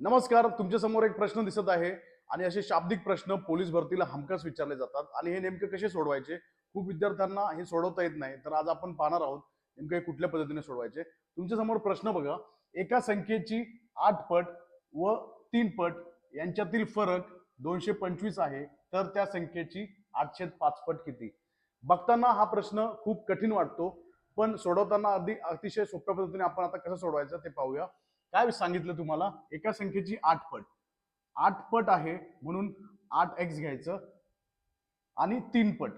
नमस्कार तुमच्यासमोर एक प्रश्न दिसत आहे आणि असे शाब्दिक प्रश्न पोलीस भरतीला हमखास विचारले जातात आणि हे नेमके कसे सोडवायचे? खूप विद्यार्थ्यांना हे सोडवता येत नाही तर आज आपण पाहणार आहोत नेमके हे कुठल्या पद्धतीने सोडवायचे? तुमच्यासमोर प्रश्न बघा. एका संख्येची आठ पट व तीन पट यांच्यातील फरक दोनशे पंचवीस आहे तर त्या संख्येची आठशे पाच पट किती? बघताना हा प्रश्न खूप कठीण वाटतो पण सोडवताना अगदी अतिशय सोप्या पद्धतीने आपण आता कसं सोडवायचं ते पाहूया. काय सांगितलं तुम्हाला? एका संख्येची आठ पट. आठ पट आहे म्हणून आठ एक्स घ्यायचं आणि तीन पट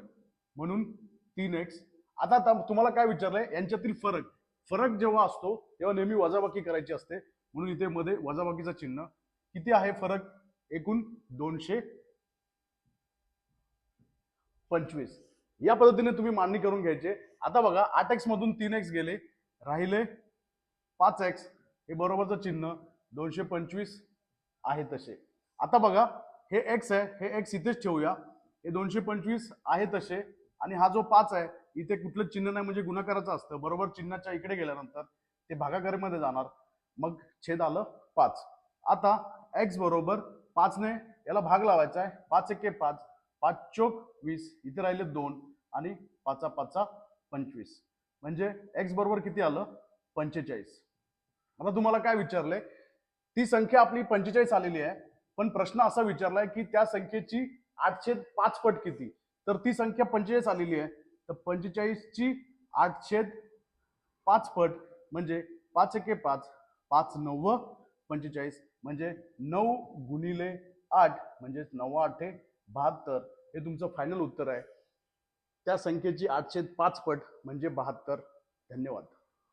म्हणून तीन एक्स आता तुम्हाला काय विचारलंय? यांच्यातील फरक. फरक जेव्हा असतो तेव्हा नेहमी वजाबाकी करायची असते. म्हणून इथे मध्ये वजाबाकीचं चिन्ह. किती आहे फरक? एकूण दोनशे पंचवीस. या पद्धतीने तुम्ही मांडणी करून घ्यायचे. आता बघा आठ एक्स मधून तीन एक्स गेले. राहिले पाच एक्स हे बरोबरचं चिन्ह दोनशे पंचवीस आहे तसे. आता बघा हे एक्स आहे हे एक्स इथेच ठेवूया. हे दोनशे पंचवीस आहे तसे आणि हा जो पाच आहे इथे कुठलं चिन्ह नाही म्हणजे गुणाकाराचं असतं. बरोबर चिन्हाच्या इकडे गेल्यानंतर ते भागाकारामध्ये जाणार. मग छेद आलं पाच. आता एक्स बरोबर पाचने याला भाग लावायचा आहे. पाच एके पाच पाच चोक वीस इथे राहिले दोन आणि पाचा पाचा पंचवीस. म्हणजे एक्स बरोबर किती आलं? पंचेचाळीस. आता तुम्हाला काय विचारलंय? ती संख्या आपली पंचेचाळीस आलेली आहे पण प्रश्न असा विचारलाय की त्या संख्येची आठशे पाच पट किती? तर ती संख्या पंचेचाळीस आलेली आहे तर पंचेचाळीसची आठशे पाच पट म्हणजे पाच एके पाच पाच नव्व पंचेचाळीस म्हणजे नऊ गुणिले आठ म्हणजेच नऊ आठे बहात्तर. हे तुमचं फायनल उत्तर आहे. त्या संख्येची आठशे पाच पट म्हणजे बहात्तर. धन्यवाद.